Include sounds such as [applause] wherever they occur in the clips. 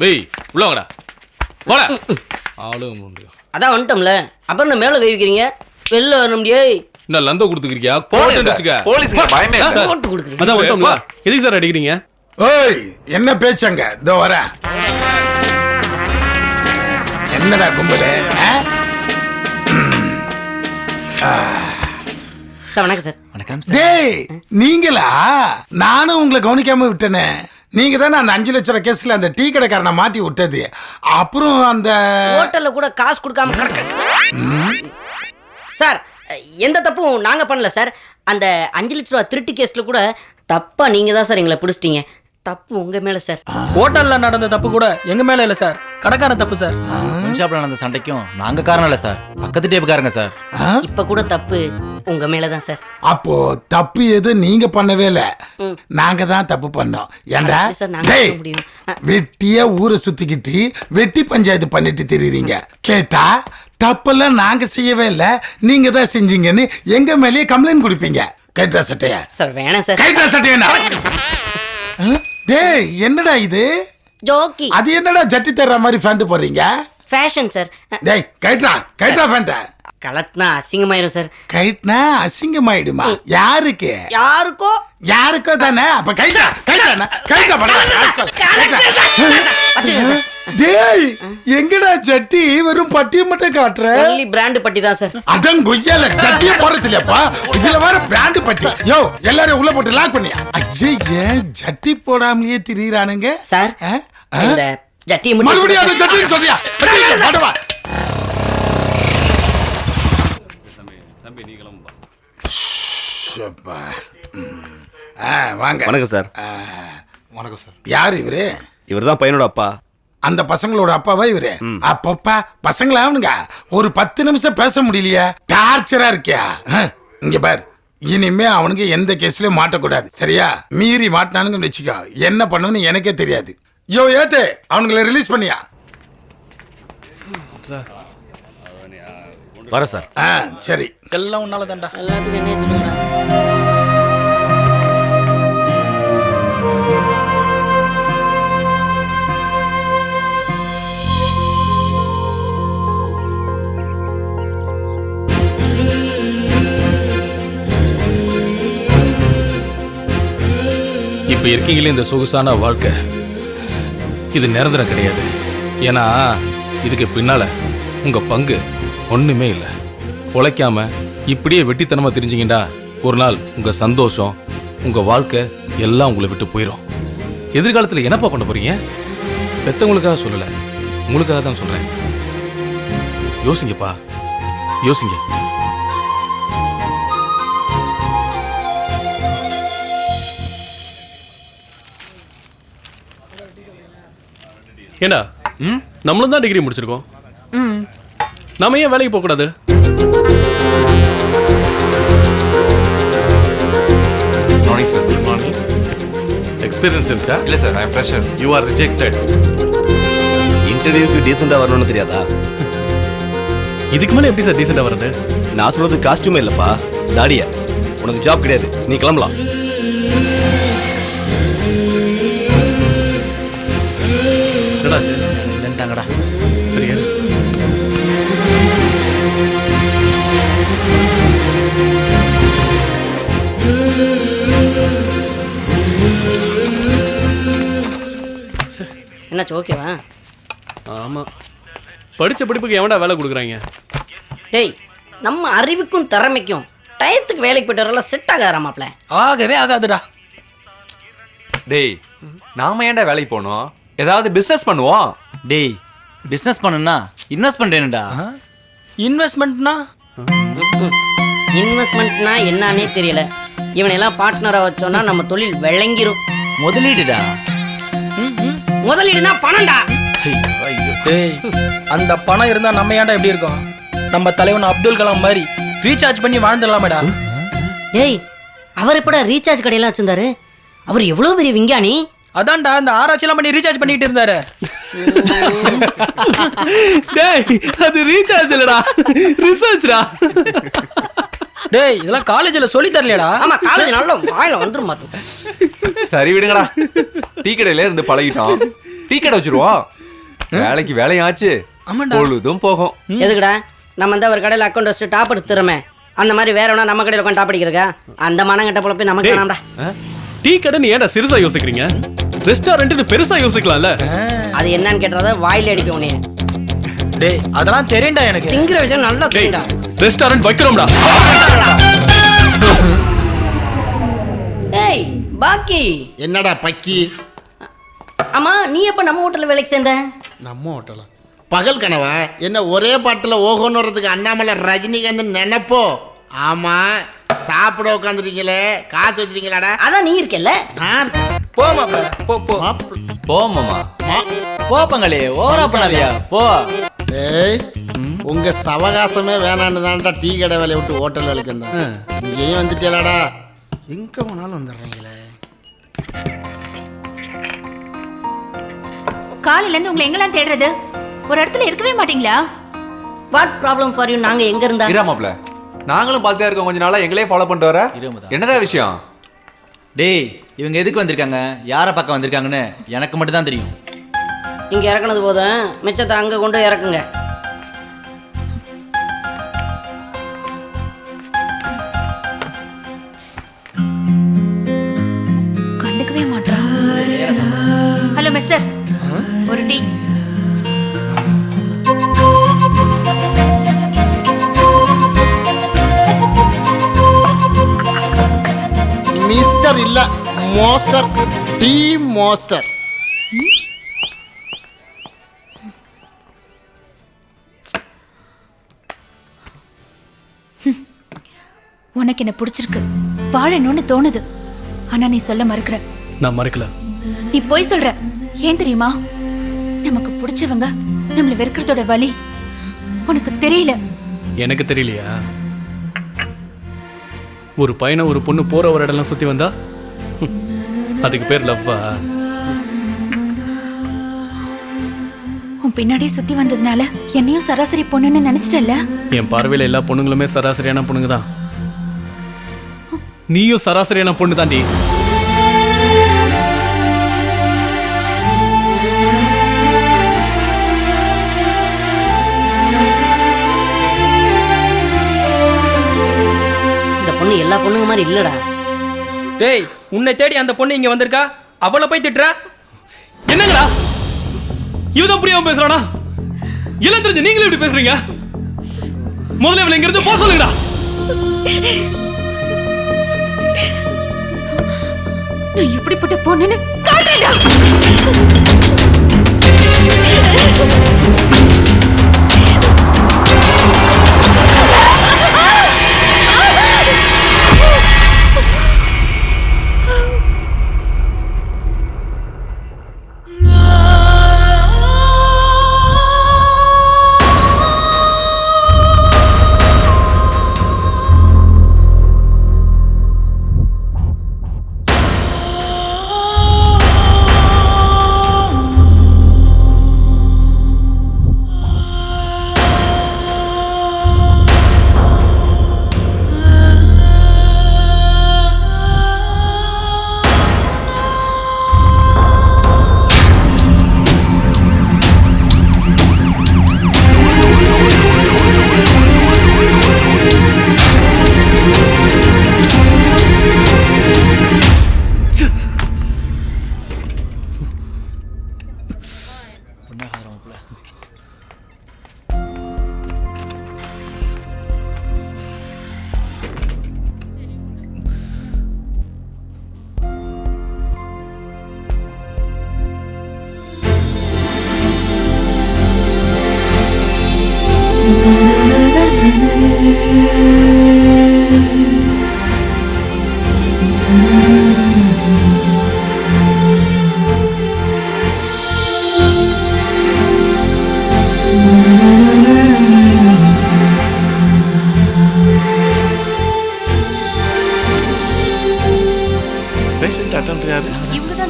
வெய் உள்ள வாங்கடா. போடா ஆளுங்க முடியும் அதான் வந்துட்டோம்ல. அப்புறம் என்ன மேலே கை வைக்கிறீங்க? வெளில வர முடியாது. என்ன லந்தோ கொடுத்துக்கிறியா? போலீஸ் வச்சுக்க போலீஸுங்க பயமே இல்ல. போட்டு கொடுக்குறீங்க. அதான் வந்துட்டோம்ல. எதுக்கு சார் அடிக்கிறீங்க? ஓய் என்ன பேச்சங்க? இதோ வரேன் என்னடா கும்பலு? சார் வணக்கம் சார். வணக்கம் டேய் நீங்களா? நானும் உங்களை கவனிக்காம விட்டேனே. நீங்க தானே அந்த அஞ்சு லட்ச ரூபா கேஸ்ல அந்த டீ கடைக்காரனை மாட்டி விட்டது. அப்புறம் அந்த ஹோட்டல்ல கூட காசு கொடுக்காம கிடக்கு சார் எந்த தப்பும் நாங்க பண்ணல சார். அந்த அஞ்சு லட்ச ரூபா திருட்டு கேஸ்ல கூட தப்பா நீங்க தான் சார் எங்களை பிடிச்சிட்டீங்க. தப்பு உங்க மேல சார் ஹோட்டல்ல நடந்த தப்பு கூட எங்க மேல இல்ல சார் கடைக்காரன் தப்பு சார் ஷாப்ல நடந்த சண்டைக்கும் நாங்க காரணம் இல்ல சார் பக்கத்து டேப்புக்காரங்க சார்? இப்ப கூட தப்பு உங்க மேல தான் சார் அப்போ தப்பு எதுவும் நீங்க பண்ணவே இல்ல. நாங்க தான் தப்பு பண்ணோம். ஏண்டா. வெட்டியா ஊரை சுத்திக்கிட்டு வெட்டி பஞ்சாயத்து பண்ணிட்டு திரியுறீங்க. கேட்டா தப்பெல்லாம் நாங்க செய்யவே இல்ல. நீங்க தான் செஞ்சீங்கன்னு எங்க மேலேயே கம்ப்ளைண்ட் கொடுப்பீங்க. கேட்டா சட்டைய சார் வேணாம் சார் கைட்டா சட்டையனா டேய் என்னடா இது? ஜோக்கி. அது என்னடா ஜட்டி தர்ற மாதிரி ஃபேண்ட் போடுறீங்க? ஃபேஷன் சார் டேய் கைட்ரா கைட்ரா ஃபேண்ட கலட்டினா அசிங்கமாயிரும் சார் கைட்னா அசிங்கமாயிடுமா? யாருக்கு? யாருக்கோ? யாருக்கோ தானே? அப்ப கைட்டா கைட்டா வச்சுக்கங்க சார் டேய் எங்கடா ஜட்டி? வெறும் பட்டியை மட்டும் காட்டுற? ஒன்லி பிராண்டு பட்டி தான் சார் அடம் கொய்யால ஜட்டியே போறது இதுல வேற பிராண்ட் பட்டி. யோ எல்லாரும் உள்ள போட்டு லாக் பண்ணியா? ஐயே ஏன் ஜட்டி போடாமலேயே திரியிறானுங்க. சார்? இந்த ஜட்டியை மறுபடியும் அந்த ஜட்டின்னு சொல்றியா? மாட்டவா வாங்க. வணக்கம் சார் யார் இவரு? இவர் தான் பையனோட அப்பா. அந்த பசங்களோட அப்பாவா இவரு? அப்பப்பா பசங்களா அவனுங்க? ஒரு பத்து நிமிஷம் பேச முடியலையா. டார்ச்சரா இருக்கியா? இங்க பார். இனிமே அவனுங்க எந்த கேஸ்லயும் மாட்டக்கூடாது. சரியா? மீறி மாட்டினானுங்கன்னு வச்சுக்கோ. என்ன பண்ணுன்னு எனக்கே தெரியாது. யோ ஏட்டு அவனுங்களை ரிலீஸ் பண்ணியா? வர சார். ஆ சரி. எல்லாம் உன்னால தான்டா எல்லாத்துக்கும் என்ன இப்ப இருக்கீங்களே இந்த சொகுசான வாழ்க்கை இது நிரந்தரம் கிடையாது. ஏன்னா இதுக்கு பின்னால உங்க பங்கு ஒண்ணுமே இல்லை. உழைக்காம இப்படியே வெட்டித்தனமா தெரிஞ்சுக்கிட்டா ஒரு நாள் உங்க சந்தோஷம் உங்க வாழ்க்கை எல்லாம் உங்களை விட்டு போயிடும் எதிர்காலத்துல என்னப்பா பண்ண போறீங்க? பெத்தவங்களுக்காக சொல்லல. உங்களுக்காக தான் சொல்றேன். யோசிங்கப்பா யோசிங்க. ஏண்டா? நம்மளும் தான் டிகிரி முடிச்சிருக்கோம். நாம ஏன் வேலைக்கு போக கூடாது? மார்னிங் சார் எக்ஸ்பீரியன்ஸ் இருக்கா? இல்ல sir I fresher you are rejected இன்டர்வியூக்கு டீசெண்டா வரணும்னு தெரியாதா? இதுக்கு மேல எப்படி சார் டீசெண்டா வர்றது? நான் சொல்றது காஸ்டியூமே இல்லப்பா. தாடிய. உனக்கு ஜாப் கிடையாது. நீ கிளம்பலாம். என்னாச்சு ஓகேவா ஆமா. படிச்ச படிப்புக்கு எவன்டா வேலை கொடுக்குறாங்க? டேய் நம்ம அறிவுக்கும் திறமைக்கும் டயத்துக்கு வேலைக்கு போயிட்டு வரலாம் செட் ஆகாதா மாப்ள ஆகவே ஆகாதுடா. டேய் நாம ஏன்டா வேலைக்கு போனோம்? ஏதாவது பிசினஸ் பண்ணுவோம்? டேய் பிஸ்னஸ் பண்ணுனா இன்வெஸ்ட் பண்ணுறேன்டா இன்வெஸ்ட்மெண்ட்னா இன்வெஸ்ட்மெண்ட்னா என்னன்னே தெரியல. இவனையெல்லாம் பார்ட்னரா வச்சோம்னா நம்ம தொழில் விளங்கிரும். முதலீடுடா. முதலீடுனா பணம்டா. டேய் அந்த பணம் இருந்தா நம்ம ஏன்டா எப்படி இருக்கோம்? நம்ம தலைவன் அப்துல் கலாம் மாதிரி ரீசார்ஜ் பண்ணி வாழ்ந்துடலாமேடா. டேய் அவர் எப்படா ரீசார்ஜ் கடையெல்லாம் வச்சிருந்தாரு? அவர் எவ்வளவு பெரிய விஞ்ஞானி? அதான்டா இந்த ஆராய்ச்சிலாம் பண்ணி ரீசார்ஜ் பண்ணிட்டு இருந்தாரு. [laughs] டேய் அது ரீசார்ஜ் இல்லடா. ரிசர்ச்டா டேய் இதெல்லாம் காலேஜ்ல சொல்லி தரலையடா. ஆமா காலேஜ் நல்ல வாயில வந்துரும் மாத்தோம் சரி விடுங்கடா. டீ கடையில இருந்து பழகிட்டோம். டீ கடை வச்சிருவோம். வேலைக்கு வேலையாச்சு. ஆமாண்டா. பொழுதும் போகும். எதுக்குடா? நம்ம தான் ஒரு கடையில் அக்கௌண்ட் வச்சுட்டு டாப் எடுத்துறோமே அந்த மாதிரி வேற வேணா நம்ம கடையில் உட்காந்து டாப் அடிக்கிறக்கா அந்த மனங்கட்ட பொழப்பி நமக்கு டேய். வேணாம்டா டீ கடை நீ ஏன்டா சிறுசா யோசிக்கிறீங்க? ரெஸ்டாரண்ட்னு பெருசா யோசிக்கலாம்ல. அது என்னன்னு கேட்டதா வாயில அடிக்கும் உனைய டேய் அதெல்லாம் தெரியும்டா எனக்கு. திங்கிற விஷயம் நல்லா டேய் தெரியுடா ரெஸ்டாரண்ட் வைக்கிறோம்டா. ஏய் பாக்கி. என்னடா பக்கி? ஆமா நீ எப்ப நம்ம ஹோட்டல்ல வேலைக்கு சேர்ந்த? நம்ம ஹோட்டலா? பகல் கனவா? என்ன ஒரே பாட்டில் வர்றதுக்கு அண்ணாமலை ரஜினிகாந்த் நினைப்போ? ஆமா சாப்பிட உட்காந்துருக்கீங்களே காசு வச்சிருக்கீங்களாடா அதான் நீ இருக்கல்ல. நான்? போ போ. போமாமா மா- போ பங்காளி ஓவரா பண்ணாலியா போ. டேய் உங்க சவகாசமே வேணான்னு தான்டா டீ கடை வேலையை விட்டு ஹோட்டல் வேலைக்கு வந்தேன். இங்கேயும் வந்துட்டேலாடா. எங்க போனாலும் வந்துடுறீங்களே? காலையில இருந்து உங்களை எங்கெல்லாம் தேடுறது? ஒரு இடத்துல இருக்கவே மாட்டீங்களா? வாட் ப்ராப்ளம் ஃபார் யூ நாங்க எங்க இருந்தா? இராமாப்ல நாங்களும் பார்த்துட்டே இருக்கோம் கொஞ்ச நாளா. எங்களே ஃபாலோ பண்ணிட்டு வர. என்னதான் விஷயம்? டேய் இவங்க எதுக்கு வந்திருக்காங்க? யாரை பார்க்க வந்திருக்காங்கன்னு எனக்கு மட்டும் தான் தெரியும். இங்க இறக்குனது போதும். மிச்சத்தை அங்க கொண்டு இறக்குங்க. கண்டுக்கவே மாட்டான். Hello mister. ஒரு டீ. மிஸ்டர் இல்ல மோஸ்டர் டீ மோஸ்டர். உனக்கு என்ன பிடிச்சிருக்கு? வாழணும்னு தோணுது. ஆனா நீ சொல்ல மறுக்கிற. நான் மறக்கல. நீ போய் சொல்ற. ஏன் தெரியுமா? நமக்கு பிடிச்சவங்க நம்மள வெறுக்கிறதோட வலி உனக்கு தெரியல. எனக்கு தெரியலையா? ஒரு பையனை ஒரு பொண்ணு போற ஒரு இடம்லாம் சுத்தி வந்தா? அதுக்கு பேர் லவ்வா? உன் பின்னாடியே சுத்தி வந்ததுனால என்னையும் சராசரி பொண்ணுன்னு நினைச்சிட்டல்ல? என் பார்வையில எல்லா பொண்ணுங்களுமே சராசரியான பொண்ணுங்க தான். நீயும் சராசரியான பொண்ணு தாண்டி. இந்த பொண்ணு எல்லா பொண்ணுங்க மாதிரி இல்லடா. டேய் உன்னை தேடி அந்த பொண்ணு இங்க வந்திருக்கா? அவளை போய் திட்டுற? என்னங்கடா? இவதான் புரியாம பேசுறானா? எல்லாம் தெரிஞ்சு நீங்களும் இப்படி பேசுறீங்க? முதல்ல இவளை இங்க இருந்து போக சொல்லுங்கடா. நான் இப்படிப்பட்ட பொண்ணுன்னு காட்டுடா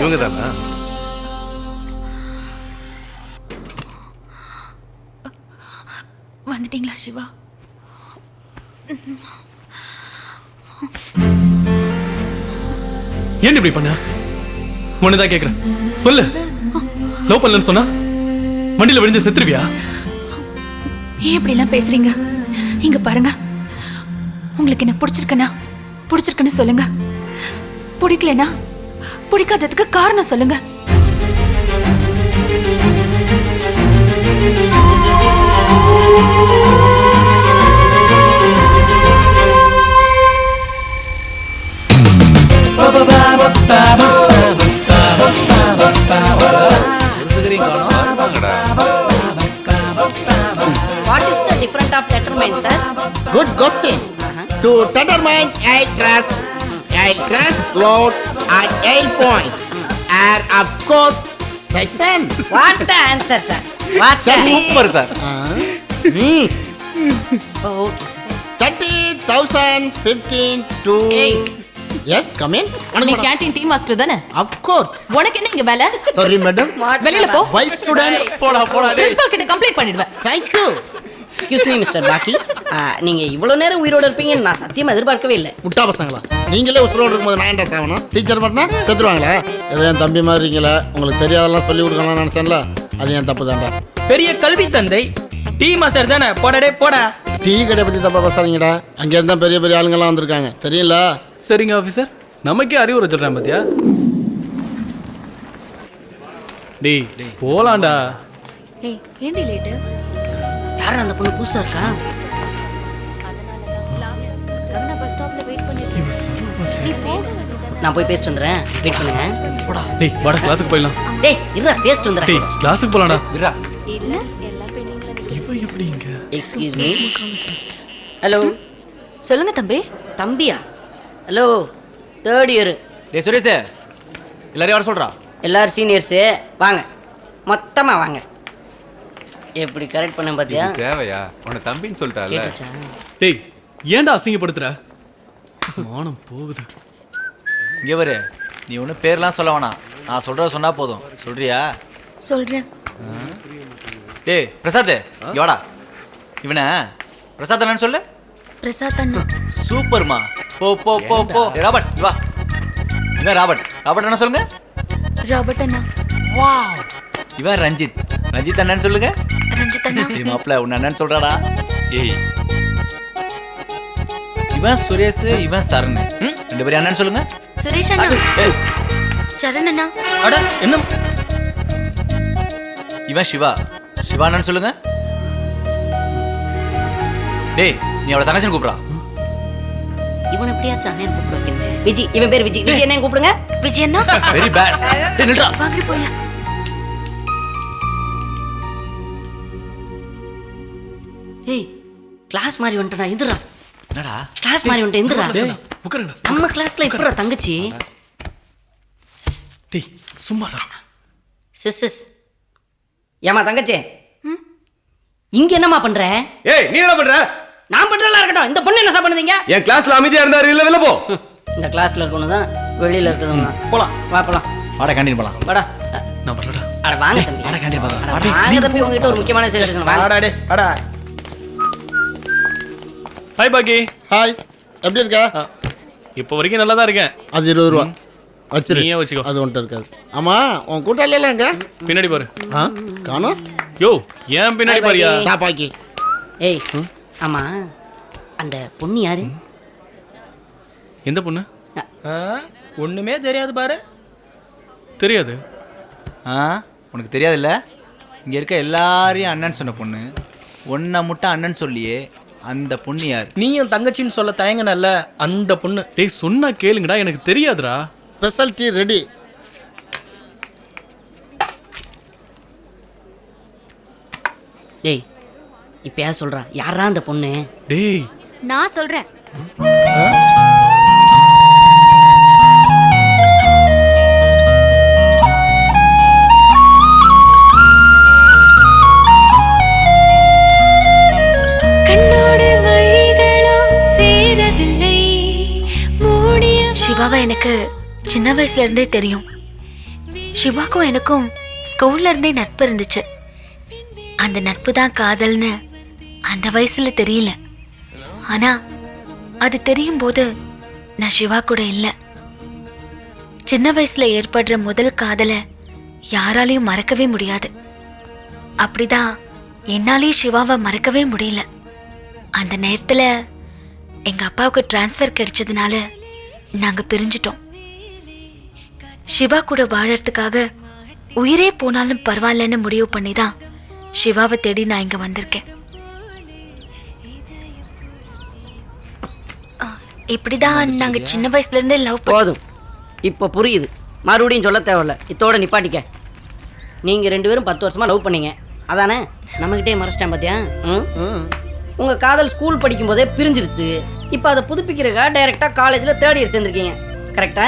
இவங்க தானா வந்துட்டீங்களா சிவா? ஏன் இப்படி பண்ண? ஒண்ணுதான் கேக்குறேன். சொல்லு. லவ் பண்ணலன்னு சொன்னா? வண்டியில விழுந்து செத்துருவியா? ஏன் இப்படிலாம் பேசுறீங்க? இங்க பாருங்க. உங்களுக்கு என்ன பிடிச்சிருக்குன்னா பிடிச்சிருக்குன்னு சொல்லுங்க. பிடிக்கலனா பிடிக்காததுக்கு காரணம் சொல்லுங்க. What is the different of determent sir good question to determine air crash air crash load at air point are of course section what answer sir what super sir okay thirty thousand fifteen to yes come in நீ canteen team master தானே of course உனக்கு என்ன இங்க வேலை sorry madam வெளியில போ vice student போடா போடா பிரின்சிபல் கிட்ட கம்ப்ளைண்ட் பண்ணிடுவேன் thank you excuse me mister பாக்கி நீங்க இவ்வளவு நேரம் உயிரோட இருப்பீங்கன்னு நான் சத்தியமா எதிர்பார்க்கவே இல்லை. முட்டா பசங்களா? நீங்களே உசுரோடு இருக்கும்போது நான் என்ன சாகணும் டீச்சர் பண்ணா செத்துருவாங்களா? ஏதோ என் தம்பி மாதிரி இருக்கீங்களே? உங்களுக்கு தெரியாதெல்லாம் சொல்லி கொடுக்கலாம்னு நினைச்சேன்ல அது என் தப்பு தான்டா. பெரிய கல்வி தந்தை டீ மாஸ்டர் தானே? போடடே போடா. டீ கடை பற்றி தப்பா பேசாதீங்கடா. அங்கே இருந்தா பெரிய பெரிய ஆளுங்கெல்லாம் வந்திருக்காங்க. தெரியல சரிங்க ஆபீசர் நமக்கே அறிவுரை சொல்றேன் பாத்தியா? டேய் போலாம்டா. ஏய் ஏண்டி லேட்டு யாரும் அந்த பொண்ணு புதுசா இருக்கா? நான் போய் பேசிட்டு வந்துடுறேன். வெயிட் பண்ணுங்க. டேய் வாடா கிளாஸுக்கு போயிடலாம். டேய் இருடா பேசிட்டு டேய் வந்துடுறேன் கிளாஸுக்கு போலாம்டா. விரா இல்ல எல்லா பெண்ணுங்களும் இவ எப்படி இங்க எக்ஸ்கியூஸ் மீ? ஹலோ சொல்லுங்க தம்பி. தம்பியா? ஹலோ தேர்ட் இயர் டேய் சுரேஷ். எல்லாரையும் வர சொல்றா. எல்லாரும் சீனியர்ஸு வாங்க. மொத்தமா வாங்க. எப்படி கரெக்ட் பண்ண பாத்தியா? தேவையா? உன்னை தம்பின்னு சொல்லிட்டால. டேய் ஏன்டா அசிங்கப்படுத்துற? மானம் போகுது. இங்கே வரு நீ ஒன்றும் பேர்லாம் சொல்ல வேணாம். நான் சொல்கிறத சொன்னா போதும். சொல்றியா? சொல்றேன். டேய் பிரசாத் இங்க வாடா. இவனை பிரசாத் என்னன்னு சொல்லு. பிரசாத் அண்ணா. சூப்பர்மா. போ போ போ போ. ராபர்ட் வா. இவன் ராபர்ட். ராபர்ட் என்ன சொல்லுங்க. ராபர்ட் அண்ணா. இவன் ரஞ்சித். ரஞ்சித் அண்ணன் சொல்லுங்க. ரஞ்சித் அண்ணா. டேய் மாப்பிள்ள உன் அண்ணன் சொல்றாடா. ஏய். இவன் சுரேஷ் இவன் சரண். ம்? ரெண்டு பேரும் அண்ணன் சொல்லுங்க. சுரேஷ் அண்ணா. ஏய், சரண் அண்ணா. அட என்ன? இவன் சிவா. சிவா அண்ணன் சொல்லுங்க. டேய் நீ அவளை தங்கச்சின்னு கூப்பிடா இவன் எப்படியாச்சும் அண்ணன் கூப்பிட வைக்கணும். விஜி இவன் பேர் விஜி. விஜி என்ன கூப்பிடுங்க. விஜய் அண்ணா. வெரி பேட் டேய் நில்றா. வாங்கி போலாம் ஏய் கிளாஸ் மாதிரி வந்துட்டா இந்துரா என்னடா? கிளாஸ் மாதிரி வந்துட்டு இந்துரா டேய் உட்காருங்கடா நம்ம கிளாஸ்ல இப்படா தங்கச்சி? டேய் சும்மாடா. Sis sis. ஏமா தங்கச்சி? இங்க என்னம்மா பண்ற? ஏய் நீ என்ன பண்ற? நான் பண்றதெல்லாம் இருக்கட்டும். இந்த பொண்ணு என்ன பண்ணுதீங்க? என் கிளாஸ்ல அமைதியா இருந்தாரு இல்ல வெளில போ. இந்த கிளாஸ்ல இருக்கணும் தான் வெளியில இருக்கணும் தான். போலாம். வா போலாம். வாடா கேண்டீன் போலாம். வாடா. நான் வரலடா. அட வாங்க தம்பி. வாடா கேண்டீன் அட போலாம் வாங்க தம்பி உங்ககிட்ட ஒரு முக்கியமான விஷயம் பேசணும் வாங்க அடா டே அடா ஹாய் பாக்கி ஹாய் எப்படி இருக்க? இப்போ வரைக்கும் நல்லா தான் இருக்கேன். அது இருபது ரூபா. வச்சிரு. நீயே வச்சுக்கோ. அது ஒன்ட்டு இருக்காது. ஆமா உன் கூட்டாளியெல்லாம் எங்க? பின்னாடி பாரு. ஆ காணோம். யோ ஏன் பின்னாடி. பாரியா? தாப்பாக்கி ஏய் ஆமா அந்த பொண்ணு யாரு? எந்த பொண்ணு? ஆ, ஒண்ணுமே தெரியாது பாரு. தெரியாது. ஆ உனக்கு தெரியாதுல்ல? இங்க இருக்க எல்லாரையும் அண்ணன் சொன்ன பொண்ணு. ஒன்றை மட்டும் அண்ணன் சொல்லியே. அந்த பொண்ணு யார்? நீயும் தங்கச்சின்னு சொல்ல தயங்கினல்ல அந்த பொண்ணு. டேய் சொன்னா கேளுங்கடா எனக்கு தெரியாதுடா. ஸ்பெஷல் டீ ரெடி டேய் இப்பயா சொல்றா? யாரா அந்த பொண்ணு? டேய். நான் சொல்றேன். சிவாவை எனக்கு சின்ன வயசுல இருந்தே தெரியும். சிவாக்கும் எனக்கும் ஸ்கூல்ல இருந்தே நட்பு இருந்துச்சு. அந்த நட்பு தான் காதல்னு அந்த வயசுல தெரியல. ஆனா அது தெரியும் போது நான் சிவா கூட இல்லை. சின்ன வயசுல ஏற்படுற முதல் காதலை யாராலையும் மறக்கவே முடியாது. அப்படிதான் என்னாலேயும் சிவாவை மறக்கவே முடியல. அந்த நேரத்தில் எங்கள் அப்பாவுக்கு டிரான்ஸ்ஃபர் கிடைச்சதுனால நாங்க பிரிஞ்சிட்டோம். சிவா கூட வாழறதுக்காக உயிரே போனாலும் பரவாயில்லன்னு முடிவு பண்ணி தான் சிவாவை தேடி நான் இங்க வந்திருக்கேன். இப்படிதான் நாங்க சின்ன வயசுல இருந்தே லவ் போதும். இப்போ புரியுது. மறுபடியும் சொல்ல தேவையில்ல. இத்தோட நிப்பாட்டிக்க. நீங்கள் ரெண்டு பேரும் பத்து வருஷமாக லவ் பண்ணீங்க. அதானே? நம்மக்கிட்டே மறைச்சிட்டேன் பார்த்தியா ம்? உங்கள் காதல் ஸ்கூல் படிக்கும் போதே பிரிஞ்சிருச்சு. இப்போ அதை புதுப்பிக்கிறக்கா டைரெக்டாக காலேஜில் தேர்ட் இயர் சேர்ந்துருக்கீங்க. கரெக்டா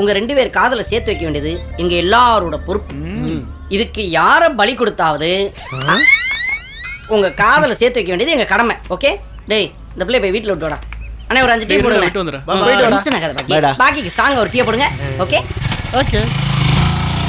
உங்கள் ரெண்டு பேர் காதலை சேர்த்து வைக்க வேண்டியது எங்கள் எல்லாரோட பொறுப்பு. இதுக்கு யாரை பலி கொடுத்தாவது? உங்கள் காதலை சேர்த்து வைக்க வேண்டியது எங்கள் கடமை ஓகே டேய் இந்த பிள்ளை போய் வீட்டில் விட்டு வாடா. அண்ணே ஒரு அஞ்சு டீ போடுங்க. பாக்கிக்கு ஸ்ட்ராங்காக ஒரு டீ போடுங்க ஓகே ஓகே.